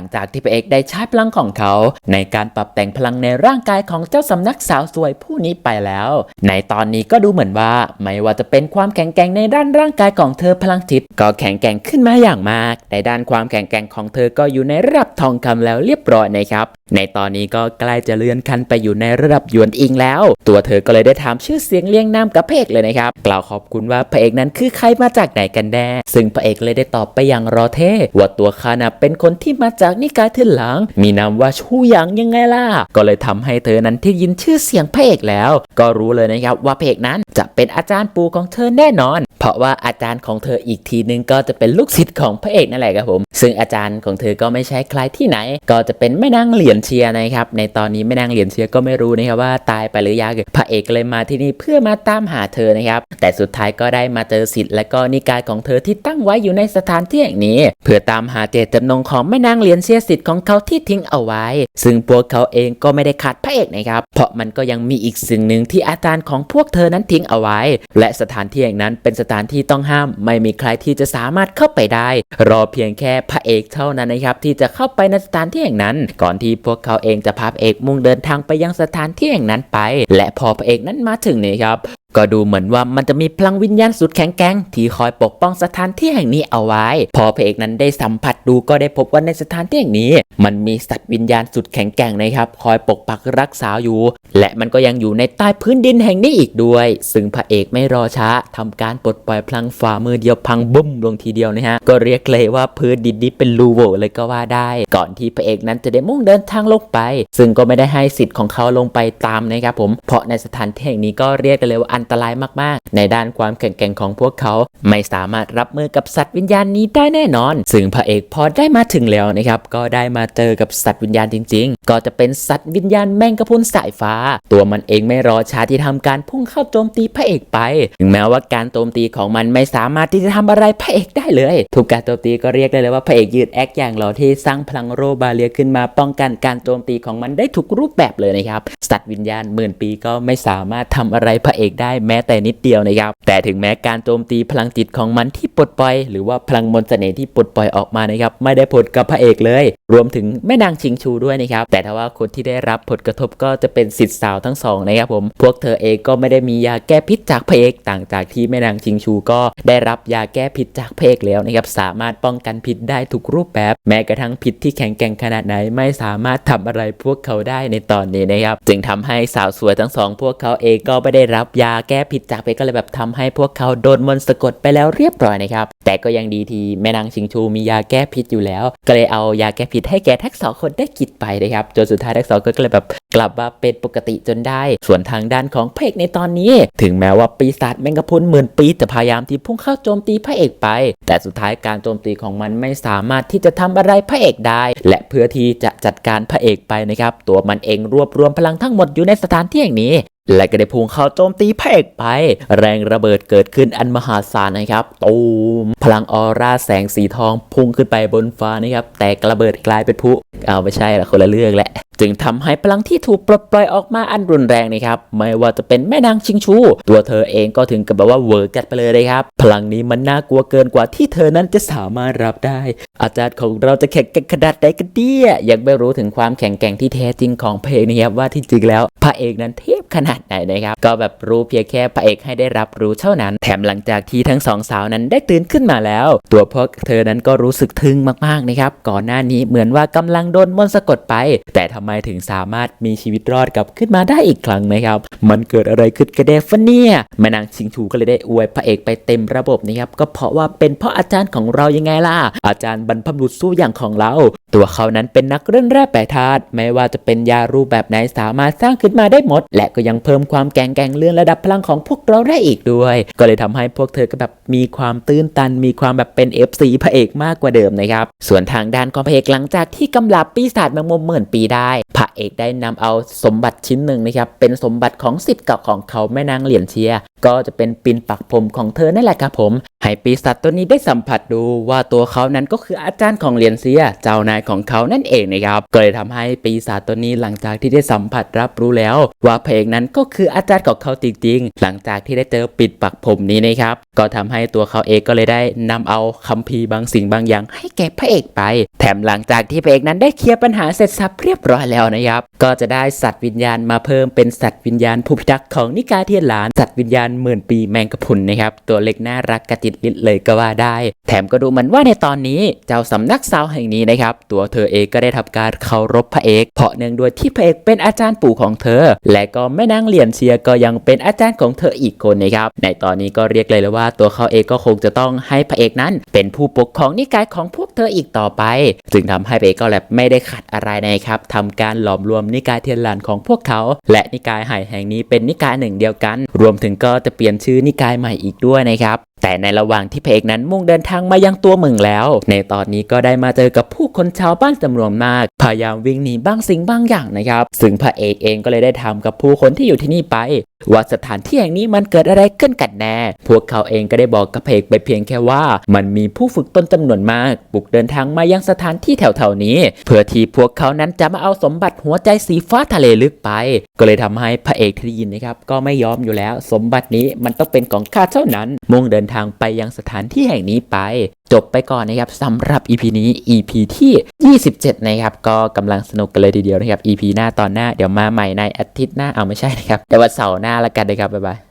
ลังจากที่พระเอกได้ใช้พลังของเขา ในการปรับแต่งพลังในร่างกายของเจ้าสำนักสาวสวยผู้นี้ไปแล้ว ในตอนนี้ก็ดูเหมือนว่า ไม่ว่าจะเป็นความแข็งแกร่งในด้านร่างกายของเธอพลังจิต ก็แข็งแกร่งขึ้นมาอย่างมาก ในด้านความแข็งแกร่งของเธอก็อยู่ในระดับทองคำแล้วเรียบร้อยนะครับ ในตอนนี้ก็ใกล้จะเลื่อนขั้นไปอยู่ในระดับยวนอิงแล้ว ตัวเธอก็เลยได้ถามชื่อเสียงเรียงนามกับพระเอกเลยนะครับกล่าวขอบคุณว่าพระเอกนั้นคือใครมาจากไหนกันแน่ ซึ่งพระเอกเลยได้ตอบไปอย่างรอเท่ว่าตัวข้าน่ะเป็นคนที่มาจากนิกายเทินหลัง มีนามว่าชูหยางยังไงล่ะ ก็เลยทำให้เธอนั้นที่ยินชื่อเสียงพระเอกแล้ว ก็รู้เลยนะครับว่าพระเอกนั้นจะเป็นอาจารย์ปูของเธอแน่นอน เพราะว่าอาจารย์ของเธออีกทีนึงก็จะเป็นลูกศิษย์ของพระเอกนั่นแหละครับผม ซึ่งอาจารย์ของเธอก็ไม่ใช่ใครที่ไหน ก็จะเป็นแม่นางเหรียญเชียนะครับ ในตอนนี้แม่นางเหรียญเชียก็ไม่รู้นะครับว่าตายไปหรือยังพระเอกเลยมาที่นี่เพื่อมาตามหาเธอนะครับ แต่สุดท้ายก็ได้มาเจอศิษย์และก็นิกายของเธอที่ตั้งไว้อยู่ในสถานที่แห่งนี้ เพื่อตามหาเจตจำนงของแม่นางเหรียญเชียศิษย์ของเขาที่ทิ้งเอาไว้ ซึ่งพวกเขาเองก็ไม่ได้ขาดพระเอกนะครับ เพราะมันก็ยังมีอีกสิ่งหนึ่งที่อาจารย์ของพวกเธอนั้นทิ้งเอาไว้ และสถานที่แห่งนั้นเป็นสถานที่ต้องห้าม ไม่มีใครที่จะสามารถเข้าไปได้ รอเพียงแค่พระเอกเท่านั้นนะครับที่จะเข้าไปในสถานที่แห่งนั้น ก่อนที่พวกเขาเองจะพาพระเอกมุ่งเดินทางไปยังสถานที่แห่งนั้นไป และพอพระเอกนั้นมาถึงนี่ครับ ก็ดูเหมือนว่ามันจะมีพลังวิญญาณสุดแข็งแกร่งที่คอยปกป้องสถานที่แห่งนี้เอาไว้ พอพระเอกนั้นได้สัมผัสดูก็ได้พบว่าในสถานที่แห่งนี้ มันมีสัตว์วิญญาณสุดแข็งแกร่งนะครับ คอยปกปักรักษาอยู่ และมันก็ยังอยู่ในใต้พื้นดินแห่งนี้อีกด้วย ซึ่งพระเอกไม่รอช้าทำการปลดปล่อยพลังฝ่ามือเดียวพังบุ้มลงทีเดียวนะฮะก็เรียกเลยว่าพื้นดินนี้เป็นรูโว่เลยก็ว่าได้ ก่อนที่พระเอกนั้นจะได้มุ่งเดินทางลงไป ซึ่งก็ไม่ได้ให้สิทธิ์ของเขาลงไปตามนะครับผมเพราะในสถานที่แห่งนี้ก็เรียกได้เลยว่าอันตรายมากๆ ในด้านความแข็งแกร่งของพวกเขา ไม่สามารถรับมือกับสัตว์วิญญาณนี้ได้แน่นอน ซึ่งพระเอกพอได้มาถึงแล้วนะครับ ก็ได้มาเจอกับสัตว์วิญญาณจริง ๆ ก็จะเป็นสัตว์วิญญาณแมงกะพุนสายฟ้า ตัวมันเองไม่รอช้าที่ทำการพุ่งเข้าโจมตีพระเอกไป ถึงแม้ว่าการโจมตีของมันไม่สามารถที่จะทำอะไรพระเอกได้เลย ทุกการโจมตีก็เรียกได้เลยว่าพระเอกยืดแอคอย่างหล่อที่สร้างพลังโรบาเลียขึ้นมาป้องกันการโจมตีของมันได้ทุกรูปแบบเลยนะครับ สัตว์วิญญาณหมื่นปีก็ไม่สามารถทำอะไรพระเอกได้ได้แม้แต่นิดเดียวนะครับ แต่ถึงแม้การโจมตีพลังจิตของมันที่ปลดปล่อย หรือว่าพลังมนต์เสน่ห์ที่ปลดปล่อยออกมานะครับไม่ได้ผลกับพระเอกเลย รวมถึงแม่นางชิงชูด้วยนะครับ แต่ถ้าว่าคนที่ได้รับผลกระทบก็จะเป็นสิทธิ์สาวทั้งสองนะครับผม พวกเธอเองก็ไม่ได้มียาแก้พิษจากพระเอกต่างจากที่แม่นางชิงชูก็ได้รับยาแก้พิษจากพระเอกแล้วนะครับสามารถป้องกันพิษได้ทุกรูปแบบ แม้กระทั่งพิษที่แข็งแกร่งขนาดไหนไม่สามารถทำอะไรพวกเขาได้ในตอนนี้นะครับจึงทำให้สาวสวยทั้งสองพวกเขาเองก็ไม่ได้รับยาแก้พิษจากพระเอกก็เลยแบบทำให้พวกเขาโดนมนต์สะกดไปแล้วเรียบร้อยนะครับ แต่ก็ยังดีที่แม่นางชิงชูมียาแก้พิษอยู่แล้ว ก็เลยเอายาแก้พิษให้แก่ทั้งสองคนได้กินไปนะครับจนสุดท้ายทั้งสองคนก็เลยแบบกลับมาเป็นปกติจนได้ ส่วนทางด้านของพระเอกในตอนนี้ ถึงแม้ว่าปีศาจแมงกะพุนหมื่นปีจะพยายามที่พุ่งเข้าโจมตีพระเอกไป แต่สุดท้ายการโจมตีของมันไม่สามารถที่จะทำอะไรพระเอกได้ และเพื่อที่จะจัดการพระเอกไปนะครับ ตัวมันเองรวบรวมพลังทั้งหมดอยู่ในสถานที่แห่งนี้ และก็ได้พุ่งเข้าโจมตีพระเอกไป แรงระเบิดเกิดขึ้นอันมหาศาลนะครับตูมพลังออร่าแสงสีทองพุ่งขึ้นไปบนฟ้านะครับแตกระเบิดกลายเป็นพุเอาไม่ใช่ละคนละเรื่องแหละจึงทำให้พลังที่ถูกปลดปล่อยออกมาอันรุนแรงนะครับ ไม่ว่าจะเป็นแม่นางชิงชู ตัวเธอเองก็ถึงกับแบบว่าเวอร์กัดไปเลยนะครับ พลังนี้มันน่ากลัวเกินกว่าที่เธอนั้นจะสามารถรับได้ อาจารย์ของเราจะแข็งแกร่งขนาดไหนกันเนี่ยยังไม่รู้ถึงความแข็งแกร่งที่แท้จริงของเพระเอกนะครับว่าที่จริงแล้วพระเอกนั้นเทพ ขนาดไหนนะครับ ก็แบบรู้เพียงแค่พระเอกให้ได้รับรู้เท่านั้น แถมหลังจากที่ทั้งสองสาวนั้นได้ตื่นขึ้นมาแล้ว ตัวพวกเธอนั้นก็รู้สึกทึ่งมากๆนะครับก่อนหน้านี้เหมือนว่ากำลังโดนมนต์สะกดไป แต่ทำไมถึงสามารถมีชีวิตรอดกลับขึ้นมาได้อีกครั้งนะครับ มันเกิดอะไรขึ้นกันแน่ฟะเนี่ยแม่นางชิงชูก็เลยได้อวยพระเอกไปเต็มระบบนะครับก็เพราะว่าเป็นเพราะอาจารย์ของเรายังไงล่ะอาจารย์บรรพบุรุษสู้อย่างของเรา ตัวเขานั้นเป็นนักเล่นแร่แปรธาตุไม่ว่าจะเป็นยารูปแบบไหนสามารถสร้างขึ้นมาได้หมด และก็ยังเพิ่มความแกงแกงเลื่อนระดับพลังของพวกเราได้อีกด้วย ก็เลยทำให้พวกเธอก็แบบมีความตื้นตัน มีความแบบเป็น FC พระเอกมากกว่าเดิมนะครับ ส่วนทางด้านของพระเอกหลังจากที่กำลับปีศาจแมงมุมหมื่นปีได้ พระเอกได้นำเอาสมบัติชิ้นหนึ่งนะครับเป็นสมบัติของสิทธิ์เก่าของเขาแม่นางเหรียญเชีย ก็จะเป็นปินปักผมของเธอนั่นแหละครับผม ให้ปีศาจตัวนี้ได้สัมผัสดูว่าตัวเขานั้นก็คืออาจารย์ของเหรียญเซีย เจ้านายของเขานั่นเองนะครับก็เลยทำให้ปีศาจตัวนี้หลังจากที่ได้สัมผัสรับรู้แล้ว ว่าพระเอกนั้นก็คืออาจารย์ของเขาจริงๆ หลังจากที่ได้เจอปิดปักผมนี้นะครับ ก็ทำให้ตัวเขาเองก็เลยได้นำเอาคัมภีร์บางสิ่งบางอย่าง ให้แก่พระเอกไป แถมหลังจากที่พระเอกนั้นได้เคลียร์ปัญหาเสร็จสับเรียบร้อยแล้วนะครับ ก็จะได้สัตว์วิญญาณมาเพิ่มเป็นสัตว์วิญญาณผู้พิทักษ์ของนิกายเทียนหลานสัตว์วิญญาณหมื่นปีแมงกะพรุนนะครับ ตัวเล็กน่ารักกระจิตลิดเลยก็ว่าได้ แถมก็ดูเหมือนว่าในตอนนี้เจ้าสำนักสาวแห่งนี้นะครับ ตัวเธอเองก็ได้ทำการเคารพพระเอก เพราะเนื่องด้วยที่พระเอกเป็นอาจารย์ปู่ของเธอ และก็แม่นางเหรียญเชียก็ยังเป็นอาจารย์ของเธออีกคนนะครับ ในตอนนี้ก็เรียกเลยเลยว่าตัวเขาเองก็คงจะต้องให้พระเอกนั้น เป็นผู้ปกครองนิกายของพวกเธออีกต่อไปซึ่งทำให้พระเอกก็แบบไม่ได้ขัดอะไรนะครับทำการหลอมรวมนิกายเทียนหลานของพวกเขา และนิกายไหแห่งนี้เป็นนิกายหนึ่งเดียวกัน รวมถึงก็จะเปลี่ยนชื่อนิกายใหม่อีกด้วยนะครับ แต่ในระหว่างที่พระเอกนั้นมุ่งเดินทางมายังตัวเมืองแล้ว ในตอนนี้ก็ได้มาเจอกับผู้คนชาวบ้านจำนวนมาก พยายามวิ่งหนีบางสิ่งบางอย่างนะครับ ซึ่งพระเอกเองก็เลยได้ทำกับผู้คนที่อยู่ที่นี่ไป ว่าสถานที่แห่งนี้มันเกิดอะไรขึ้นกันแน่ พวกเขาเองก็ได้บอกกับพระเอกไปเพียงแค่ว่า มันมีผู้ฝึกตนจำนวนมากบุกเดินทางมายังสถานที่แถวๆนี้ เพื่อที่พวกเขานั้นจะมาเอาสมบัติหัวใจสีฟ้าทะเลลึกไป ก็เลยทำให้พระเอกที่ได้ยินนะครับก็ไม่ยอมอยู่แล้ว สมบัตินี้มันต้องเป็นของข้าเท่านั้น มุ่งเดินทางไปยังสถานที่แห่งนี้ไป จบไปก่อนนะครับสำหรับ EP นี้ EP ที่ 27 นะครับ ก็กำลังสนุกกันเลยทีเดียวนะครับ EP หน้าตอนหน้าเดี๋ยวมาใหม่ในอาทิตย์หน้าเอาไม่ใช่นะครับแต่วันเสาร์หน้าละกันนะครับบ๊ายบาย